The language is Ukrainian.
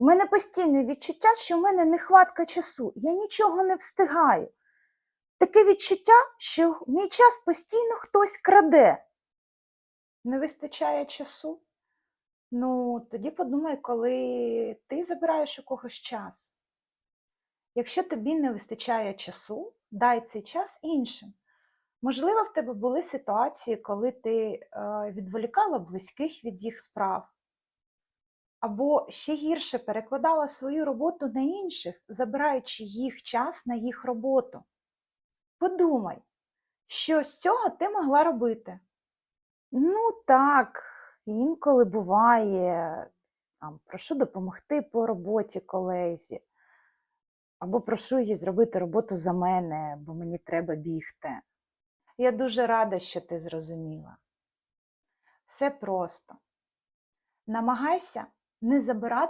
У мене постійне відчуття, що в мене нехватка часу. Я нічого не встигаю. Таке відчуття, що мій час постійно хтось краде. Не вистачає часу? Ну, тоді подумай, коли ти забираєш у когось час. Якщо тобі не вистачає часу, дай цей час іншим. Можливо, в тебе були ситуації, коли ти е, відволікала близьких від їх справ, або ще гірше перекладала свою роботу на інших, забираючи їх час на їх роботу. Подумай, що з цього ти могла робити. Ну так, інколи буває, там, прошу допомогти по роботі колезі, або прошу її зробити роботу за мене, бо мені треба бігти. Я дуже рада, що ти зрозуміла. Все просто. Намагайся не забирати